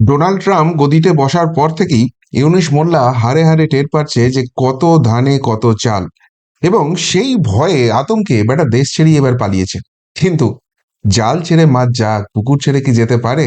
Donald Trump গদিতে বসার পর থেকেই ইউনিশ মোল্লা হারে হারে টের পাচ্ছে যে কত ধানে কত চাল। এবং সেই ভয়ে আতঙ্কে বেটা দেশ ছেড়ে এবার পালিয়েছে। কিন্তু জাল ছেড়ে মাছ যা কুকুর ছেড়ে কি যেতে পারে?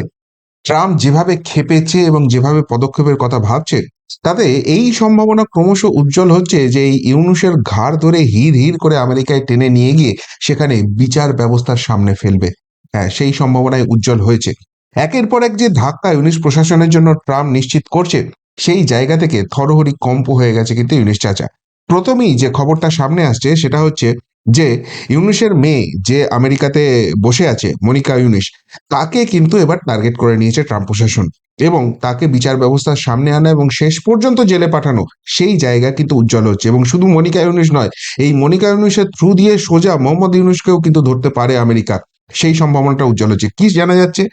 ট্রাম্প যেভাবে খেপেছে এবং যেভাবে পদক্ষেপের কথা ভাবছে, তাতে এই সম্ভাবনা ক্রমশ উজ্জ্বল হচ্ছে যে এই ইউনুসের ঘাড় ধরে হির হির করে আমেরিকায় টেনে নিয়ে গিয়ে সেখানে বিচার ব্যবস্থার সামনে ফেলবে। হ্যাঁ সেই সম্ভাবনায় উজ্জ্বল হয়েছে। একের পর এক যে ধাক্কা ইউনিশ প্রশাসনের জন্য ট্রাম্প নিশ্চিত করছে, সেই জায়গা থেকে থরহরি কম্প হয়ে গেছে কিন্তু ইউনিশ চাচা। প্রথমেই যে খবরটা সামনে আসছে সেটা হচ্ছে যে, ইউনিশের মেয়ে যে আমেরিকাতে বসে আছে, মনিকা ইউনিশ, তাকে কিন্তু এবার টার্গেট করে নিয়েছে ট্রাম্প প্রশাসন এবং তাকে বিচার ব্যবস্থার সামনে আনা এবং শেষ পর্যন্ত জেলে পাঠানো, সেই জায়গা কিন্তু উজ্জ্বল হচ্ছে এবং শুধু মনিকা ইউনিশ নয়, এই মনিকা ইউনিশের থ্রু দিয়ে সোজা মোহাম্মদ ইউনুসকেও কিন্তু ধরতে পারে আমেরিকা। সেই সম্ভাবনাটা উজ্জ্বল হচ্ছে। কি জানা যাচ্ছে?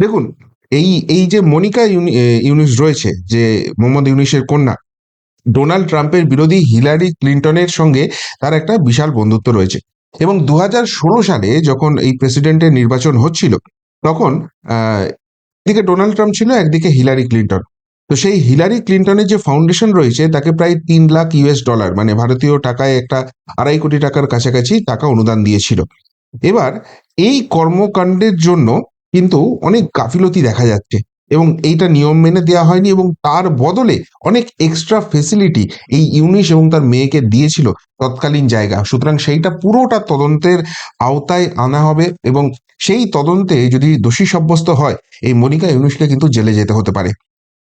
দেখুন এই এই যে মনিকা ইউনি- এ, রয়েছে যে মোহাম্মদ ইউনুসের কন্যা ডোনাল্ড ট্রাম্পের বিরোধী হিলারি ক্লিন্টনের সঙ্গে তার একটা বিশাল বন্ধুত্ব রয়েছে। এবং দু হাজার ষোলো সালে যখন এই প্রেসিডেন্টের নির্বাচন হচ্ছিল তখন একদিকে ডোনাল্ড ট্রাম্প ছিল একদিকে হিলারি ক্লিন্টন। তো সেই হিলারি ক্লিন্টনের যে ফাউন্ডেশন রয়েছে তাকে প্রায় তিন লাখ ইউএস ডলার মানে ভারতীয় টাকায় একটা আড়াই কোটি টাকার কাছাকাছি টাকা অনুদান দিয়েছিল। এবার এই কর্মকাণ্ডের জন্য কিন্তু অনেক গাফিলতি দেখা যাচ্ছে এবং এইটা নিয়ম মেনে দেওয়া হয়নি এবং তার বদলে অনেক এক্সট্রা ফেসিলিটি এই ইউনিশ এবং তার মেয়েকে দিয়েছিল তৎকালীন জায়গা। সুতরাং সেইটা পুরোটা তদন্তের আওতায় আনা হবে এবং সেই তদন্তে যদি দোষী সাব্যস্ত হয়, এই মনিকা ইউনুসকে কিন্তু জেলে যেতে হতে পারে।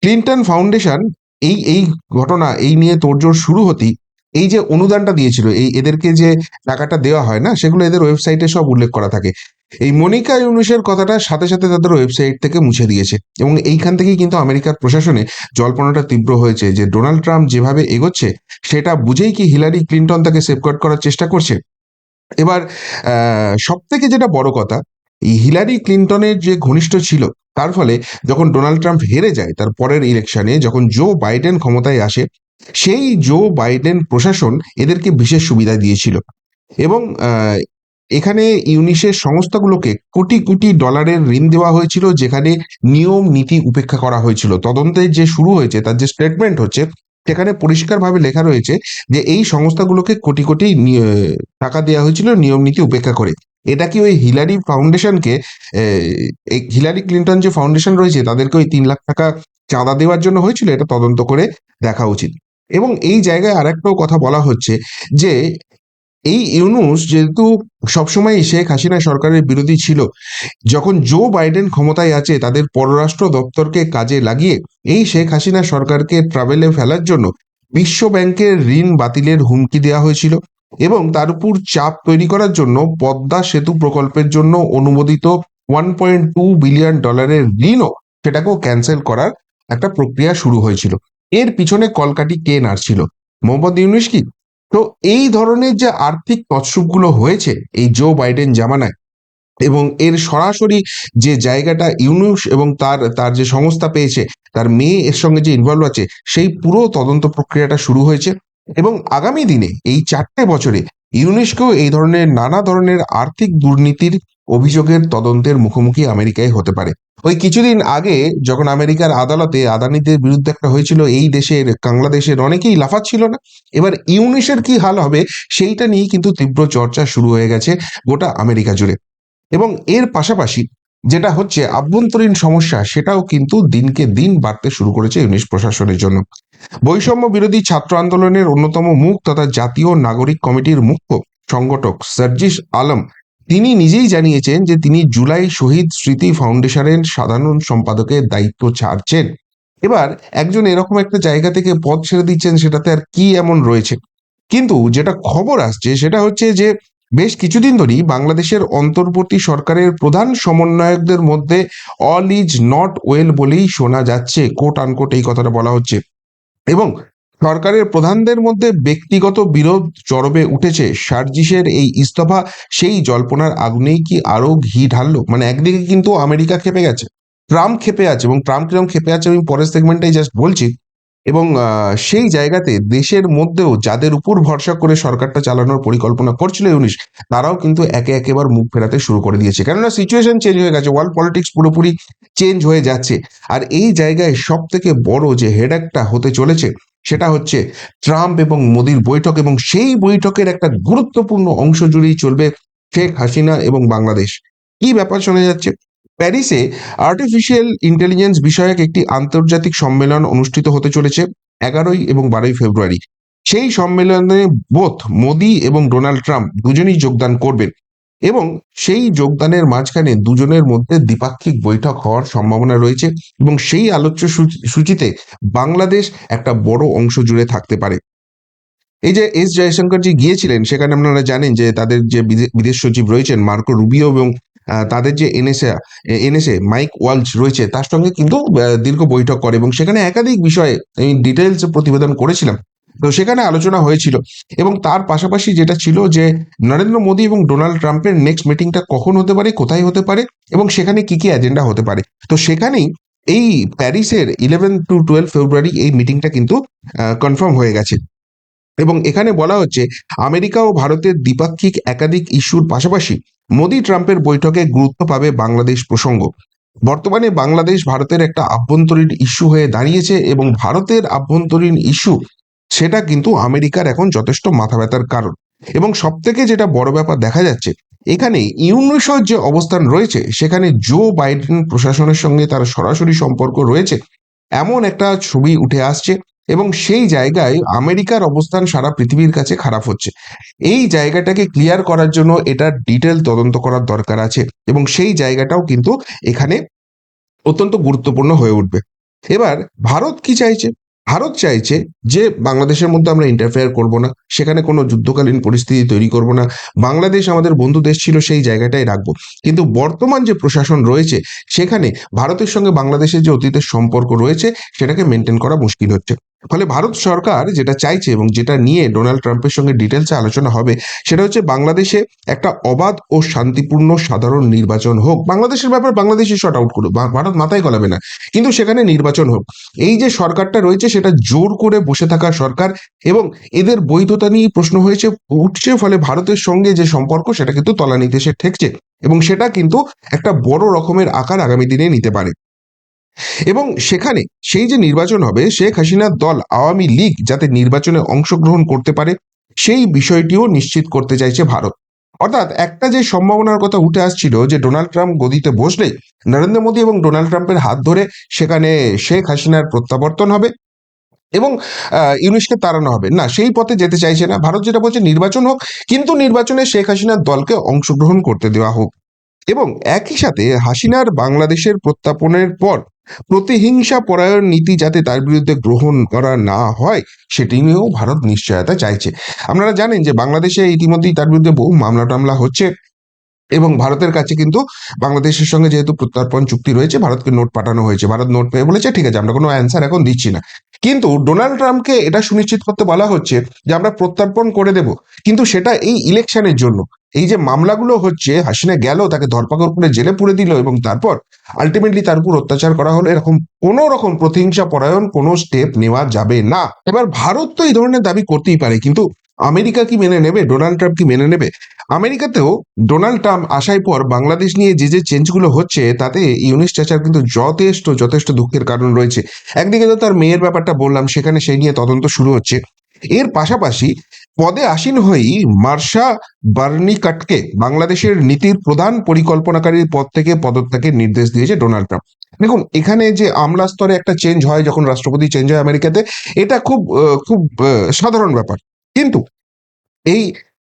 ক্লিন্টন ফাউন্ডেশন এই এই ঘটনা, এই নিয়ে তোড়জোড় শুরু হতেই এই যে অনুদানটা দিয়েছিল, এই এদেরকে যে টাকাটা দেওয়া হয় না, সেগুলো এদের ওয়েবসাইটে সব উল্লেখ করা থাকে। এই মনিকা ইউনুসের কথাটা সাথে সাথে তাদের ওয়েবসাইট থেকে মুছে দিয়েছে এবং এইখান থেকেই কিন্তু আমেরিকার প্রশাসনে জল্পনাটা তীব্র হয়েছে যে ডোনাল্ড ট্রাম্প যেভাবে এগোচ্ছে, সেটা বুঝেই কি হিলারি ক্লিন্টন তাকে সেফগার্ড করার চেষ্টা করছে? এবার সব থেকে যেটা বড় কথা হিলারি ক্লিন্টনের যে ঘনিষ্ঠ ছিল, তার ফলে যখন ডোনাল্ড ট্রাম্প হেরে যায়, তার পরের ইলেকশনে যখন জো বাইডেন ক্ষমতায় আসে সেই জো বাইডেন প্রশাসন এদেরকে বিশেষ সুবিধা দিয়েছিল। এবং এখানে ইউনিসের সংস্থাগুলোকে কোটি কোটি ডলারের ঋণ দেওয়া হয়েছিল, যেখানে নিয়ম নীতি উপেক্ষা করা হয়েছিল। তদন্তের যে শুরু হয়েছে, তার যে স্টেটমেন্ট হচ্ছে, সেখানে পরিষ্কারভাবে লেখা রয়েছে যে এই সংস্থাগুলোকে কোটি কোটি টাকা দেওয়া হয়েছিল নিয়ম নীতি উপেক্ষা করে। এটা কি ওই হিলারি ফাউন্ডেশনকে হিলারি ক্লিন্টন যে ফাউন্ডেশন রয়েছে, তাদেরকে ওই তিন লাখ টাকা চাঁদা দেওয়ার জন্য হয়েছিল? এটা তদন্ত করে দেখা উচিত। এবং এই জায়গায় আরেকটাও কথা বলা হচ্ছে যে এই ইউনুস যেহেতু সবসময় শেখ হাসিনা সরকারের বিরোধী ছিল, যখন জো বাইডেন ক্ষমতায় আছে তাদের পররাষ্ট্র দপ্তরকে কাজে লাগিয়ে এই শেখ হাসিনা সরকারকে ট্রাভেলে ফেলার জন্য বিশ্ব ব্যাংকের ঋণ বাতিলের হুমকি দেওয়া হয়েছিল এবং তার উপর চাপ তৈরি করার জন্য পদ্মা সেতু প্রকল্পের জন্য অনুমোদিত ওয়ান পয়েন্ট টু বিলিয়ন ডলারের ঋণও সেটাকেও ক্যান্সেল করার একটা প্রক্রিয়া শুরু হয়েছিল। এর পিছনে কলকাটি কে নাড়ছিল? মোহাম্মদ ইউনুস কি? তো এই ধরনের যে আর্থিক তৎসবগুলো হয়েছে এই জো বাইডেন জামানায় এবং এর সরাসরি যে জায়গাটা ইউনুস এবং তার তার যে সংস্থা পেয়েছে, তার মেয়ে এর সঙ্গে যে ইনভলভ আছে, সেই পুরো তদন্ত প্রক্রিয়াটা শুরু হয়েছে এবং আগামী দিনে এই চারটে বছরে ইউনেস্কো এই ধরনের নানা ধরনের আর্থিক দুর্নীতির অভিযোগের তদন্তের মুখোমুখি আমেরিকায় হতে পারে। ওই কিছুদিন আগে যখন আমেরিকার আদালতে আদানিদের বিরুদ্ধে একটা হয়েছিল, এই দেশের বাংলাদেশের অনেকেই লাফাচ্ছিল না। এবার ইউনিসের কি হাল হবে সেইটা নিয়ে কিন্তু তীব্র চর্চা শুরু হয়ে গেছে গোটা আমেরিকা জুড়ে। এবং এর পাশাপাশি যেটা হচ্ছে আভ্যন্তরীণ সমস্যা, সেটাও কিন্তু দিনকে দিন বাড়তে শুরু করেছে ইউনিশ প্রশাসনের জন্য। বৈষম্য বিরোধী ছাত্র আন্দোলনের অন্যতম মুখ তথা জাতীয় নাগরিক কমিটির মুখ্য সংগঠক সার্জিস আলম তিনি নিজেই জানিয়েছেন যে তিনি জুলাই শহীদ স্মৃতি ফাউন্ডেশনের সাধারণ সম্পাদকের দায়িত্ব ছাড়ছেন। এবার একজন এরকম একটা জায়গা থেকে পদ ছেড়ে দিচ্ছেন সেটাতে আর কি এমন রয়েছে? কিন্তু যেটা খবর আসছে সেটা হচ্ছে যে বেশ কিছুদিন ধরেই বাংলাদেশের অন্তর্বর্তী সরকারের প্রধান সমন্বয়কদের মধ্যে অল ইজ নট ওয়েল বলেই শোনা যাচ্ছে কোট আনকোট এই কথাটা বলা হচ্ছে। এবং সরকারের প্রধানদের মধ্যে ব্যক্তিগত বিরোধ চরবে উঠেছে। সার্জিসের এই ইস্তফা, সেই জল্পনার আগুনেই কি আরও ঘি ঢাললো? মানে একদিকে কিন্তু আমেরিকা খেপে গেছে, ট্রাম্প খেপে আছে এবং ট্রাম্প কীরকম খেপে আছে আমি পরের সেগমেন্টে জাস্ট বলছি। এবং সেই জায়গাতে দেশের মধ্যেও যাদের উপর ভরসা করে সরকারটা চালানোর পরিকল্পনা করছিল ইউনিশ, তারাও কিন্তু একে একেবার মুখ ফেরাতে শুরু করে দিয়েছে। কেননা সিচুয়েশন চেঞ্জ হয়ে গেছে ওয়ার্ল্ড পলিটিক্স পুরোপুরি চেঞ্জ হয়ে যাচ্ছে। আর এই জায়গায় সব থেকে বড় যে হেডেকটা হতে চলেছে সেটা হচ্ছে ট্রাম্প এবং মোদির বৈঠক এবং সেই বৈঠকের একটা গুরুত্বপূর্ণ অংশ জুড়েই চলবে শেখ হাসিনা এবং বাংলাদেশ। কি ব্যাপার শোনা যাচ্ছে? প্যারিসে আর্টিফিশিয়াল ইন্টেলিজেন্স বিষয়ক একটি আন্তর্জাতিক সম্মেলন অনুষ্ঠিত হতে চলেছে এগারোই এবং বারোই ফেব্রুয়ারি। সেই সম্মেলনে বোথ মোদি এবং ডোনাল্ড ট্রাম্প দুজনেই যোগদান করবেন। এবং সেই যোগদানের মাঝখানে দুজনের মধ্যে দ্বিপাক্ষিক বৈঠক হওয়ার সম্ভাবনা রয়েছে এবং সেই আলোচ্য সূচি- সূচিতে বাংলাদেশ একটা বড় অংশ জুড়ে থাকতে পারে। এই যে এস জয়শঙ্কর জয়শঙ্করজি গিয়েছিলেন, সেখানে আপনারা জানেন যে তাদের যে বিদে- বিদেশ সচিব রয়েছেন মার্কো রুবিও এবং তাদের যে এনএসএ এনএসএ মাইক ওয়ালচ রয়েছে, তার সঙ্গে কিন্তু দীর্ঘ বৈঠক করে এবং সেখানে একাধিক বিষয়ে আমি ডিটেলস প্রতিবেদন করেছিলাম। তো সেখানে আলোচনা হয়েছিল এবং তার পাশাপাশি যেটা ছিল যে নরেন্দ্র মোদী এবং ডোনাল্ড ট্রাম্পের নেক্সট মিটিংটা কখন হতে পারে, কোথায় হতে পারে এবং সেখানে কি কি এজেন্ডা হতে পারে। তো সেখানেই এই প্যারিসের ইলেভেন টু টুয়েলভ ফেব্রুয়ারি এই মিটিংটা কিন্তু কনফার্ম হয়ে গেছে। এবং এখানে বলা হচ্ছে, আমেরিকা ও ভারতের দ্বিপাক্ষিক একাধিক ইস্যুর পাশাপাশি মোদি ট্রাম্পের বৈঠকে গুরুত্ব পাবে বাংলাদেশ প্রসঙ্গ। বর্তমানে বাংলাদেশ ভারতের একটা আভ্যন্তরীণ ইস্যু হয়ে দাঁড়িয়েছে এবং ভারতের আভ্যন্তরীণ ইস্যু সেটা কিন্তু আমেরিকার এখন যথেষ্ট মাথা ব্যথার কারণ। এবং সব থেকে যেটা বড় ব্যাপার দেখা যাচ্ছে, এখানে ইউনিশর যে অবস্থান রয়েছে, সেখানে জো বাইডেন প্রশাসনের সঙ্গে তার সরাসরি সম্পর্ক রয়েছে, এমন একটা ছবি উঠে আসছে এবং সেই জায়গায় আমেরিকার অবস্থান সারা পৃথিবীর কাছে খারাপ হচ্ছে। এই জায়গাটাকে ক্লিয়ার করার জন্য এটার ডিটেল তদন্ত করার দরকার আছে এবং সেই জায়গাটাও কিন্তু এখানে অত্যন্ত গুরুত্বপূর্ণ হয়ে উঠবে। এবার ভারত কি চাইছে? ভারত চাইছে যে বাংলাদেশের মধ্যে আমরা ইন্টারফেয়ার করব না, সেখানে কোনো যুদ্ধকালীন পরিস্থিতি তৈরি করব না, বাংলাদেশ আমাদের বন্ধু দেশ ছিল সেই জায়গাটাই রাখব। কিন্তু বর্তমান যে প্রশাসন রয়েছে, সেখানে ভারতের সঙ্গে বাংলাদেশের যে অতীতের সম্পর্ক রয়েছে, সেটাকে মেনটেন করা মুশকিল হচ্ছে। ফলে ভারত সরকার যেটা চাইছে এবং যেটা নিয়ে ডোনাল্ড ট্রাম্পের সঙ্গে ডিটেলসে আলোচনা হবে, সেটা হচ্ছে বাংলাদেশে একটা অবাধ ও শান্তিপূর্ণ সাধারণ নির্বাচন হোক। বাংলাদেশের ব্যাপার বাংলাদেশে শর্ট আউট করুক ভারত মাথায় গলাবে না। কিন্তু সেখানে নির্বাচন হোক। এই যে সরকারটা রয়েছে, সেটা জোর করে বসে থাকা সরকার এবং এদের বৈধতা নিয়ে প্রশ্ন হয়েছে, উঠছে ফলে ভারতের সঙ্গে যে সম্পর্ক, সেটা কিন্তু তলানিতে এসে ঠেকছে এবং সেটা কিন্তু একটা বড় রকমের আকার আগামী দিনে নিতে পারে। এবং সেখানে সেই যে নির্বাচন হবে শেখ হাসিনার দল আওয়ামী লীগ যাতে নির্বাচনে অংশগ্রহণ করতে পারে সেই বিষয়টিও নিশ্চিত করতে চাইছে ভারত। অর্থাৎ একটা যে সম্ভাবনার কথা উঠে আসছিল যে ডোনাল্ড ট্রাম্প গদিতে বসলেই নরেন্দ্র মোদী এবং ডোনাল্ড ট্রাম্পের হাত ধরে সেখানে শেখ হাসিনার প্রত্যাবর্তন হবে এবং আহ, ইউনুসকে তাড়ানো হবে। না সেই পথে যেতে চাইছে না। ভারত যেটা বলছে নির্বাচন হোক কিন্তু নির্বাচনে শেখ হাসিনার দলকে অংশগ্রহণ করতে দেওয়া হোক। এবং একই সাথে হাসিনার বাংলাদেশের প্রত্যাপনের পর প্রতিহিংসা পরায়ণ নীতি যাতে তার বিরুদ্ধে গ্রহণ করা না হয়, সেটি নিয়েও ভারত নিশ্চয়তা চাইছে। আপনারা জানেন যে বাংলাদেশে ইতিমধ্যেই তার বিরুদ্ধে বহু মামলা টামলা হচ্ছে এবং ভারতের কাছে কিন্তু বাংলাদেশের সঙ্গে যেহেতু প্রত্যর্পণ চুক্তি রয়েছে, ভারতকে নোট পাঠানো হয়েছে। ভারত নোট পেয়ে বলেছে, ঠিক আছে, আমরা কোনো অ্যান্সার এখন দিচ্ছি না। কিন্তু ডোনাল্ড ট্রাম্পকে এটা সুনিশ্চিত করতে বলা হচ্ছে যে আমরা প্রত্যর্পণ করে দেব। কিন্তু সেটা এই ইলেকশনের জন্য। এই যে মামলাগুলো হচ্ছে, হাসিনা গেল, তাকে ধরপাকড় করে জেলে পুড়ে দিল এবং তারপর আলটিমেটলি তার উপর অত্যাচার করা হলো, এরকম কোন রকম প্রতিহিংসা পরায়ণ কোনো স্টেপ নেওয়া যাবে না। এবার ভারত তো এই ধরনের দাবি করতেই পারে, কিন্তু আমেরিকা কি মেনে নেবে? ডোনাল্ড ট্রাম্প কি মেনে নেবে? আমেরিকাতেও ডোনাল্ড ট্রাম্প আসার পর বাংলাদেশ নিয়ে যে যে চেঞ্জগুলো হচ্ছে, তাতে ইউনিস চাচার কিন্তু যথেষ্ট যথেষ্ট দুঃখের কারণ রয়েছে। একদিকে তো তার মেয়ের ব্যাপারটা বললাম, সেখানে সেই নিয়ে তদন্ত শুরু হচ্ছে। এর পাশাপাশি পদে আসীন হয়েই মার্শা বার্নিকাটকে বাংলাদেশের নীতির প্রধান পরিকল্পনাকারীর পদ থেকে পদত্যাগের নির্দেশ দিয়েছে ডোনাল্ড ট্রাম্প। দেখুন, এখানে যে আমলা স্তরে একটা চেঞ্জ হয়, যখন রাষ্ট্রপতি চেঞ্জ হয় আমেরিকাতে, এটা খুব খুব সাধারণ ব্যাপার। কিন্তু এই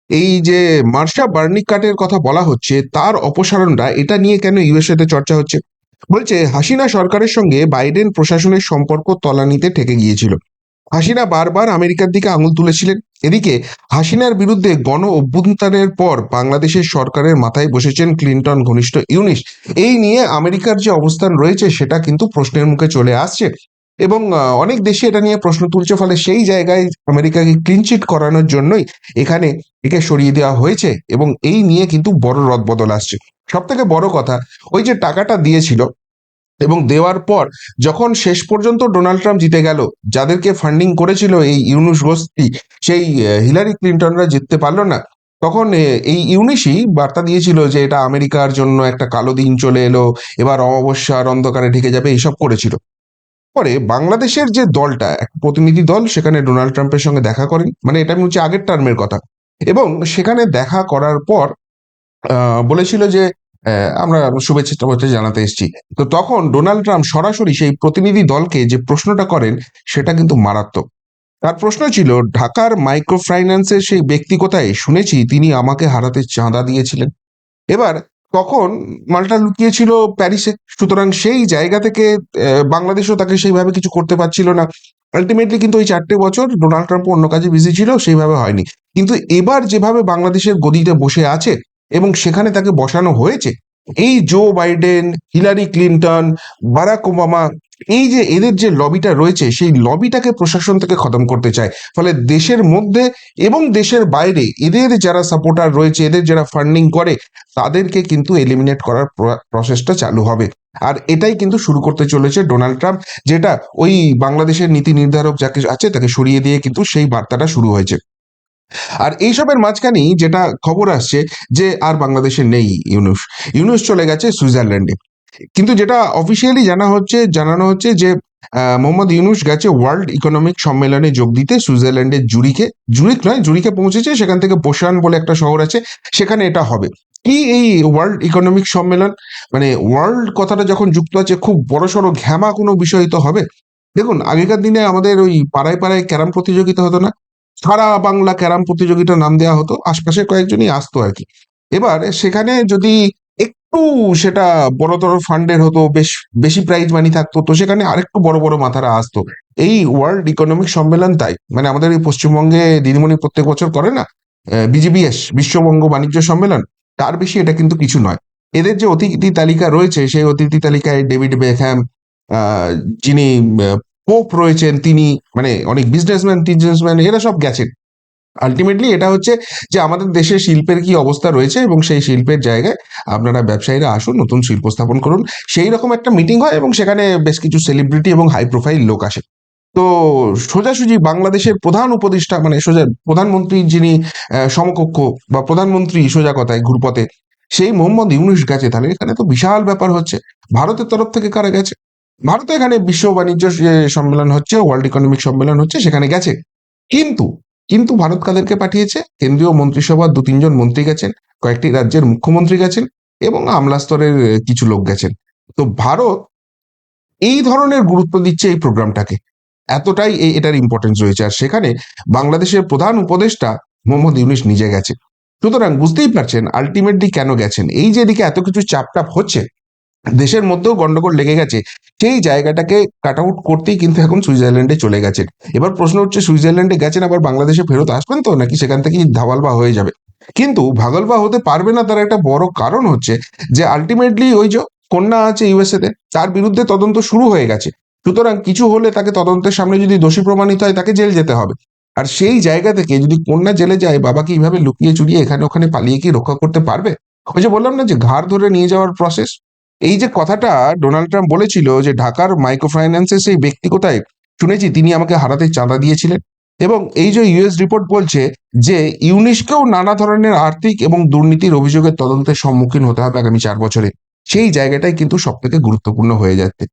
এই যে মার্শা বার্নিকাটের কথা বলা হচ্ছে, তার অপসারণটা এটা নিয়ে কেন ইউএসএতে চর্চা হচ্ছে? বলছে, হাসিনা সরকারের সঙ্গে বাইডেন প্রশাসনের সম্পর্ক তলানিতে ঠেকে গিয়েছিল। হাসিনা বারবার আমেরিকার দিকে আঙুল তুলেছিলেন। এদিকে, হাসিনার বিরুদ্ধে গণ অভ্যুত্থানের পর বাংলাদেশের সরকারের মাথায় বসেছেন ক্লিন্টন ঘনিষ্ঠ ইউনিস এই নিয়ে আমেরিকার যে অবস্থান রয়েছে, সেটা কিন্তু প্রশ্নের মুখে চলে আসছে। এবং অনেক দেশে এটা নিয়ে প্রশ্ন তুলছে, ফলে সেই জায়গায় আমেরিকাকে ক্লিনচিট করানোর জন্যই এখানে একে সরিয়ে দেওয়া হয়েছে এবং এই নিয়ে কিন্তু বড় রদবদল আসছে। সব থেকে বড় কথা, ওই যে টাকাটা দিয়েছিল এবং দেওয়ার পর যখন শেষ পর্যন্ত ডোনাল্ড ট্রাম্প জিতে গেল, যাদেরকে ফান্ডিং করেছিল এই ইউনুস গোষ্ঠী, সেই হিলারি ক্লিন্টনরা জিততে পারল না। তখন এই ইউনিসই বার্তা দিয়েছিল যে এটা আমেরিকার জন্য একটা কালো দিন চলে এলো, এবার অমাবস্যার অন্ধকারে ঢেকে যাবে এইসব করেছিল। পরে বাংলাদেশের যে দলটা, এক প্রতিনিধি দল, সেখানে ডোনাল্ড ট্রাম্পের সঙ্গে দেখা করেন। মানে এটা হচ্ছে আগের টার্মের কথা। এবং সেখানে দেখা করার পর বলেছিল যে আমরা শুভেচ্ছা জানাতে এসেছি। তো তখন ডোনাল্ড ট্রাম্প সরাসরি সেই প্রতিনিধি দলকে যে প্রশ্নটা করেন, সেটা কিন্তু মারাত্মক। তার প্রশ্ন ছিল, ঢাকার মাইক্রো ফাইন্যান্সের সেই ব্যক্তি কোথায় শুনেছি তিনি আমাকে হারাতে চাঁদা দিয়েছিলেন। এবার তখন মালটা লুকিয়েছিল প্যারিসে? সুতরাং সেই জায়গা থেকে বাংলাদেশও তাকে সেইভাবে কিছু করতে পারছিল না। আলটিমেটলি কিন্তু ওই চারটে বছর ডোনাল্ড ট্রাম্প অন্য কাজে বিজি ছিল, সেইভাবে হয়নি। কিন্তু এবার যেভাবে বাংলাদেশের গদিতে বসে আছে এবং সেখানে তাকে বসানো হয়েছে, এই Joe Biden Hillary Clinton Barack Obama এই যে এদের যে লবিটা রয়েছে, সেই লবিটাকে প্রশাসন থেকে খতম করতে চায়। ফলে দেশের মধ্যে এবং দেশের বাইরে এদের যারা সাপোর্টার রয়েছে, এদের যারা ফান্ডিং করে, তাদেরকে কিন্তু এলিমিনেট করার প্রসেসটা চালু হবে। আর এটাই কিন্তু শুরু করতে চলেছে ডোনাল্ড ট্রাম্প, যেটা ওই বাংলাদেশের নীতি নির্ধারক যাকে আছে, তাকে সরিয়ে দিয়ে কিন্তু সেই বার্তাটা শুরু হয়েছে। আর এইসবের মাঝখানেই যেটা খবর আসছে যে আর বাংলাদেশে নেই ইউনুস। ইউনুস চলে গেছে সুইজারল্যান্ডে। কিন্তু যেটা অফিসিয়ালি জানা হচ্ছে, জানানো হচ্ছে যে মোহাম্মদ ইউনুস গেছে ওয়ার্ল্ড ইকোনমিক সম্মেলনে যোগ দিতে সুইজারল্যান্ডের জুরিকে জুরিক নয় জুরিকে পৌঁছেছে, সেখান থেকে পোশান বলে একটা শহর আছে, সেখানে এটা হবে। কি এই ওয়ার্ল্ড ইকোনমিক সম্মেলন? মানে ওয়ার্ল্ড কথাটা যখন যুক্ত আছে, খুব বড়সড় ঘ্যামা কোনো বিষয় তো হবে? দেখুন, আগেকার দিনে আমাদের ওই পাড়ায় পাড়ায় ক্যারাম প্রতিযোগিতা হতো না? সারা বাংলা ক্যারাম প্রতিযোগিতার নাম দেওয়া হতো আশপাশে কয়েকজনই আসতো আর কি। এবার সেখানে যদি একটু সেটা বড়তর ফান্ডের হতো, বেশ, বেশি প্রাইজ মানি থাকতো, তো সেখানে আরেকটু বড় বড় মাথারা আসতো। এই ওয়ার্ল্ড ইকোনমিক সম্মেলন তাই মানে আমাদের এই পশ্চিমবঙ্গে দিদিমণি প্রত্যেক বছর করে না বিজিবিএস বিশ্ববঙ্গ বাণিজ্য সম্মেলন, তার বেশি এটা কিন্তু কিছু নয়। এদের যে অতিথি তালিকা রয়েছে, সেই অতিথি তালিকায় ডেভিড বেকহ্যাম যিনি পোপ রয়েছেন, তিনি মানে অনেক বিজনেসম্যান টিজনেসম্যান এরা সব গেছেন। আলটিমেটলি এটা হচ্ছে যে আমাদের দেশের শিল্পের কি অবস্থা রয়েছে এবং সেই শিল্পের জায়গায় আপনারা ব্যবসায়ীরা আসুন, নতুন শিল্প স্থাপন করুন। সেই রকম একটা মিটিং হয় এবং সেখানে বেশ কিছু সেলিব্রিটি এবং হাই প্রোফাইল লোক আসে। তো সোজাসুজি বাংলাদেশের প্রধান উপদেষ্টা মানে সোজা প্রধানমন্ত্রী যিনি সমকক্ষ বা প্রধানমন্ত্রী সোজা কথায় ঘুরপথে, সেই মোহাম্মদ ইউনুস গেছে। তাহলে এখানে তো বিশাল ব্যাপার হচ্ছে। ভারতের তরফ থেকে কারা গেছে? ভারতে এখানে বিশ্ব বাণিজ্য সম্মেলন হচ্ছে ওয়ার্ল্ড ইকোনমিক সম্মেলন হচ্ছে, সেখানে গেছে। কিন্তু কিন্তু ভারত কাদেরকে পাঠিয়েছে? কেন্দ্রীয় মন্ত্রিসভার দু তিনজন মন্ত্রী গেছেন, কয়েকটি রাজ্যের মুখ্যমন্ত্রী গেছেন এবং আমলা স্তরের কিছু লোক গেছেন। তো ভারত এই ধরনের গুরুত্ব দিচ্ছে এই প্রোগ্রামটাকে। এতটাই এই এটার ইম্পর্টেন্স রয়েছে। আর সেখানে বাংলাদেশের প্রধান উপদেষ্টা মোহাম্মদ ইউনিস নিজে গেছে সুতরাং বুঝতেই পারছেন আলটিমেটলি কেন গেছেন। এই যে এদিকে এত কিছু চাপটাপ হচ্ছে দেশের মধ্যেও গন্ডগোল লেগে গেছে। সেই জায়গাটাকে কাট আউট করতেই কিন্তু এখন সুইজারল্যান্ডে চলে গেছেন এবার প্রশ্ন হচ্ছে, সুইজারল্যান্ডে গেছেন, আবার বাংলাদেশে ফেরত আসবেন তো? নাকি সেখান থেকেই ধাওয়ালবা হয়ে যাবে? কিন্তু ভাগলবা হতে পারবে না তার একটা বড় কারণ হচ্ছে যে আলটিমেটলি ওই যে কন্যা আছে ইউএসএ তে, তার বিরুদ্ধে তদন্ত শুরু হয়ে গেছে। সুতরাং কিছু হলে তাকে তদন্তের সামনে যদি দোষী প্রমাণিত হয়, তাকে জেল যেতে হবে। আর সেই জায়গা থেকে যদি কন্যা জেলে যায়, বাবাকে এইভাবে লুকিয়ে চুরিয়ে এখানে ওখানে পালিয়ে কি রক্ষা করতে পারবে? ওই যে বললাম না যে, ঘাড় ধরে নিয়ে যাওয়ার প্রসেস এই যে কথাটা ডোনাল্ড ট্রাম্প বলেছিল যে ঢাকার মাইক্রো ফাইন্যান্সের সেই ব্যক্তি কোথায়? শুনেছি তিনি আমাকে হারাতে চাঁদা দিয়েছিলেন। এবং এই যে ইউএস রিপোর্ট বলছে যে ইউনিশকেও নানা ধরনের আর্থিক এবং দুর্নীতির অভিযোগের তদন্তের সম্মুখীন হতে হবে আগামী চার বছরে। সেই জায়গাটাই কিন্তু সব থেকে গুরুত্বপূর্ণ হয়ে যাচ্ছে।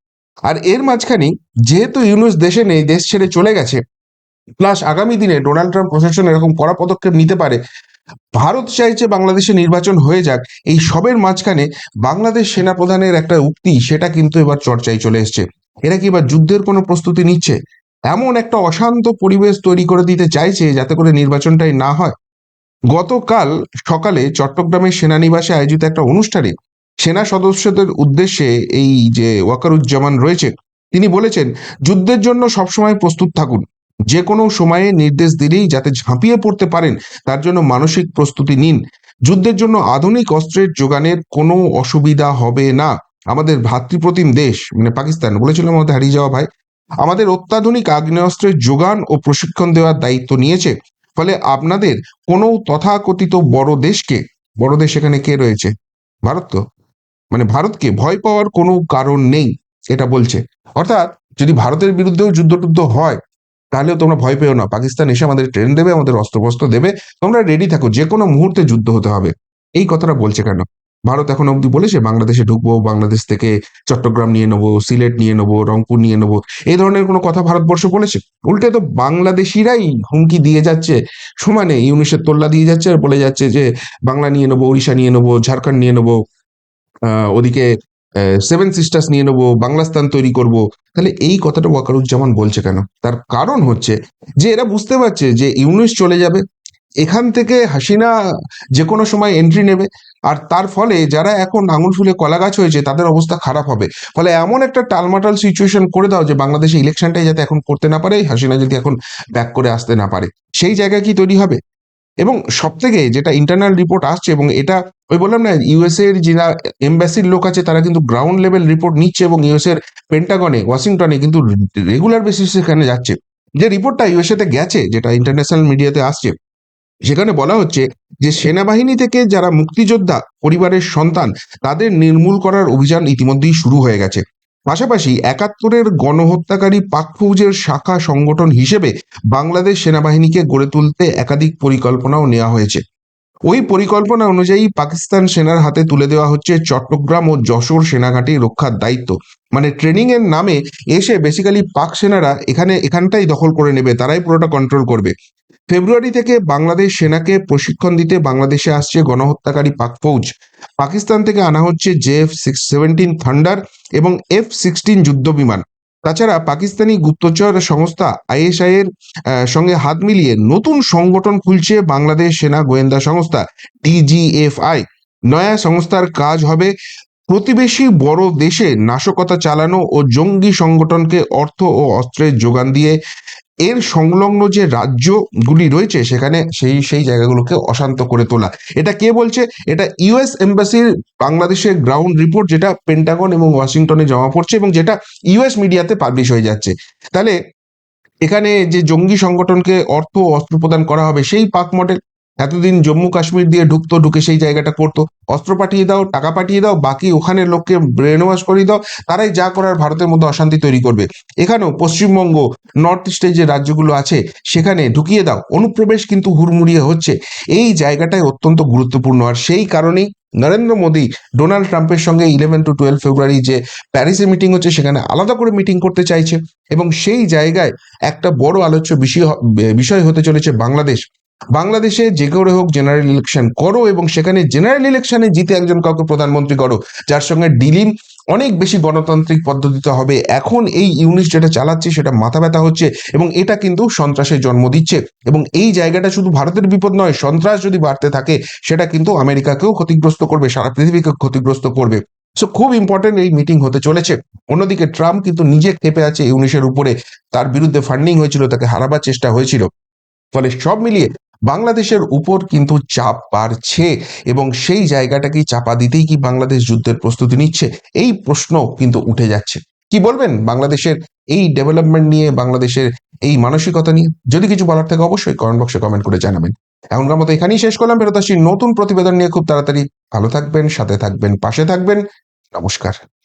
আর এর মাঝখানে যেহেতু ইউনুস দেশে নেই, দেশ ছেড়ে চলে গেছে, প্লাস আগামী দিনে ডোনাল্ড ট্রাম্প প্রশাসন এরকম কড়া পদক্ষেপ নিতে পারে ভারত চাইছে বাংলাদেশে নির্বাচন হয়ে যাক, এই সবের মাঝখানে বাংলাদেশ সেনাপ্রধানের একটা উক্তি, সেটা কিন্তু এবার চর্চায় চলে এসছে। এরা কি এবার যুদ্ধের কোনো প্রস্তুতি নিচ্ছে? এমন একটা অশান্ত পরিবেশ তৈরি করে দিতে চাইছে যাতে করে নির্বাচনটাই না হয়। গতকাল সকালে চট্টগ্রামের সেনানিবাসে আয়োজিত একটা অনুষ্ঠানে সেনা সদস্যদের উদ্দেশ্যে এই যে ওয়াকারুজ্জামান রয়েছে, তিনি বলেছেন, যুদ্ধের জন্য সবসময় প্রস্তুত থাকুন। যে কোনো সময়ে নির্দেশ দিলেই যাতে ঝাঁপিয়ে পড়তে পারেন, তার জন্য মানসিক প্রস্তুতি নিন। যুদ্ধের জন্য আধুনিক অস্ত্রের যোগানের কোনো অসুবিধা হবে না। আমাদের ভ্রাতৃপ্রতিম দেশ মানে পাকিস্তান, বলেছিলাম আমাদের হারিয়ে যাওয়া ভাই। আমাদের অত্যাধুনিক আগ্নেয়াস্ত্রের যোগান ও প্রশিক্ষণ দেওয়ার দায়িত্ব নিয়েছে। ফলে আপনাদের কোনো তথাকথিত বড় দেশকে, বড় দেশ এখানে কে রয়েছে? ভারত তো। মানে ভারতকে ভয় পাওয়ার কোনো কারণ নেই, এটা বলছে। অর্থাৎ যদি ভারতের বিরুদ্ধেও যুদ্ধ টুদ্ধ হয় তাহলেও তোমরা ভয় পেও না। পাকিস্তান এসে আমাদের ট্রেন দেবে আমাদের অস্ত্রবস্ত্র দেবে। তোমরা রেডি থাকো যে কোনো মুহূর্তে যুদ্ধ হতে হবে। এই কথাটা বলছে কেন? ভারত এখন অব্দি বলেছে বাংলাদেশে ঢুকবো বাংলাদেশ থেকে চট্টগ্রাম নিয়ে নেব সিলেট নিয়ে নেব রংপুর নিয়ে নেব। এই ধরনের কোনো কথা ভারতবর্ষ বলেছে? উল্টে তো বাংলাদেশিরাই হুমকি দিয়ে যাচ্ছে। সমানে ইউনিসের তোল্লা দিয়ে যাচ্ছে আর বলে যাচ্ছে যে বাংলা নিয়ে নেব উড়িষ্যা নিয়ে নেব ঝাড়খণ্ড নিয়ে নেব। আহ, ওদিকে সেভেন সিস্টার্স নিয়ে নেব বাংলাস্তান তৈরি করব। তাহলে এই কথাটা ওয়াকারুজ্জামান বলছে কেন? তার কারণ হচ্ছে যে এরা বুঝতে পারছে যে ইউনিস চলে যাবে, এখান থেকে হাসিনা যে কোনো সময় এন্ট্রি নেবে, আর তার ফলে যারা এখন আঙুল ফুলে কলা গাছ হয়েছে, তাদের অবস্থা খারাপ হবে। ফলে এমন একটা টালমাটাল সিচুয়েশন করে দাও যে বাংলাদেশে ইলেকশনটাই যাতে এখন করতে না পারে, হাসিনা যদি এখন ব্যাক করে আসতে না পারে। সেই জায়গায় কি তৈরি হবে? এবং সব থেকে যেটা ইন্টারনাল রিপোর্ট আসছে এবং এটা ওই বললাম না ইউএসএ এর যারা এম্বাসির লোক আছে, তারা কিন্তু গ্রাউন্ড লেভেল রিপোর্ট নিচ্ছে এবং ইউএসএ এর পেন্টাগনে ওয়াশিংটনে কিন্তু রেগুলার বেসিস সেখানে যাচ্ছে। যে রিপোর্টটা ইউএসএ তে গেছে, যেটা ইন্টারন্যাশনাল মিডিয়াতে আসছে, সেখানে বলা হচ্ছে যে সেনাবাহিনী থেকে যারা মুক্তিযোদ্ধা, পরিবারের সন্তান, তাদের নির্মূল করার অভিযান ইতিমধ্যেই শুরু হয়ে গেছে। পাশাপাশি একাত্তরের গণহত্যাকারী পাক ফৌজের শাখা সংগঠন হিসেবে বাংলাদেশ সেনাবাহিনীকে গড়ে তুলতে একাধিক পরিকল্পনাও নেওয়া হয়েছে। ওই পরিকল্পনা অনুযায়ী পাকিস্তান সেনার হাতে তুলে দেওয়া হচ্ছে চট্টগ্রাম ও যশোর সেনাঘাঁটি রক্ষার দায়িত্ব। মানে ট্রেনিং এর নামে এসে বেসিক্যালি পাক সেনারা এখানে এখানটাই দখল করে নেবে, তারাই পুরোটা কন্ট্রোল করবে। ফেব্রুয়ারি থেকে বাংলাদেশ সেনাকে প্রশিক্ষণ দিতে বাংলাদেশে আসছে গণহত্যাকারী পাক ফৌজ। পাকিস্তান থেকে আনা হচ্ছে জেএফ সিক্স সেভেন্টিন থান্ডার এবং এফ সিক্সটিন যুদ্ধ বিমান তাছাড়া পাকিস্তানি গুপ্তচর সংস্থা আইএসআই এর সঙ্গে হাত মিলিয়ে নতুন সংগঠন খুলছে বাংলাদেশ সেনা গোয়েন্দা সংস্থা ডিজিএফআই নয়া সংস্থার কাজ হবে প্রতিবেশী বড় দেশে নাশকতা চালানো ও জঙ্গি সংগঠনকে অর্থ ও অস্ত্রের যোগান দিয়ে এর সংলগ্ন যে রাজ্যগুলি রয়েছে, সেখানে সেই সেই জায়গাগুলোকে অশান্ত করে তোলা। এটা কে বলছে? এটা ইউএস এম্বাসির বাংলাদেশের গ্রাউন্ড রিপোর্ট, যেটা পেন্টাগন এবং ওয়াশিংটনে জমা পড়ছে এবং যেটা ইউএস মিডিয়াতে পাবলিশ হয়ে যাচ্ছে। তাহলে এখানে যে জঙ্গি সংগঠনকে অর্থ অস্ত্র প্রদান করা হবে, সেই পাক মডেল এতদিন জম্মু কাশ্মীর দিয়ে ঢুকতো, ঢুকে সেই জায়গাটা করতো। অস্ত্র পাঠিয়ে দাও, টাকা পাঠিয়ে দাও, বাকি ওখানে লোককে ব্রেন ওয়াশ করিয়ে দাও, তারাই যা করার ভারতের মধ্যে অশান্তি তৈরি করবে। এখানেও পশ্চিমবঙ্গ নর্থ ইস্টে যে রাজ্যগুলো আছে, সেখানে ঢুকিয়ে দাও। অনুপ্রবেশ কিন্তু হুড়মুড়িয়ে হচ্ছে। এই জায়গাটাই অত্যন্ত গুরুত্বপূর্ণ। আর সেই কারণেই নরেন্দ্র মোদী ডোনাল্ড ট্রাম্পের সঙ্গে ইলেভেন টু টুয়েলভ ফেব্রুয়ারি যে প্যারিসে মিটিং হচ্ছে, সেখানে আলাদা করে মিটিং করতে চাইছে। এবং সেই জায়গায় একটা বড় আলোচ্য বিষয় বিষয় হতে চলেছে বাংলাদেশ। বাংলাদেশে যে করে হোক জেনারেল ইলেকশন করো এবং সেখানে জেনারেল ইলেকশনে জিতে একজন কাউকে প্রধানমন্ত্রী করো, যার সঙ্গে ডিলিং অনেক বেশি গণতান্ত্রিক পদ্ধতিতে হবে। এখন এই ইউনিট যেটা চালাচ্ছে সেটা মাথা ব্যথা হচ্ছে এবং এটা কিন্তু সন্ত্রাসের জন্ম দিচ্ছে। এবং এই জায়গাটা শুধু ভারতের বিপদ নয়, সন্ত্রাস যদি বাড়তে থাকে, সেটা কিন্তু আমেরিকাকেও ক্ষতিগ্রস্ত করবে, সারা পৃথিবীকে ক্ষতিগ্রস্ত করবে। সো খুব ইম্পর্টেন্ট এই মিটিং হতে চলেছে। অন্যদিকে ট্রাম্প কিন্তু নিজে ক্ষেপে আছে ইউনিশের উপরে। তার বিরুদ্ধে ফান্ডিং হয়েছিল, তাকে হারাবার চেষ্টা হয়েছিল। ফলে সব মিলিয়ে বাংলাদেশের উপর কিন্তু চাপ বাড়ছে এবং সেই জায়গাটাকেই চাপা দিতেই কি বাংলাদেশ যুদ্ধের প্রস্তুতি নিচ্ছে? এই প্রশ্ন কিন্তু উঠে যাচ্ছে। কি বলবেন বাংলাদেশের এই ডেভেলপমেন্ট নিয়ে, বাংলাদেশের এই মানসিকতা নিয়ে? যদি কিছু বলার থাকে অবশ্যই কমেন্ট বক্সে কমেন্ট করে জানাবেন। এখনকার মতো এখানেই শেষ করলাম। ফেরত আসছি নতুন প্রতিবেদন নিয়ে। খুব তাড়াতাড়ি ভালো থাকবেন, সাথে থাকবেন, পাশে থাকবেন। নমস্কার।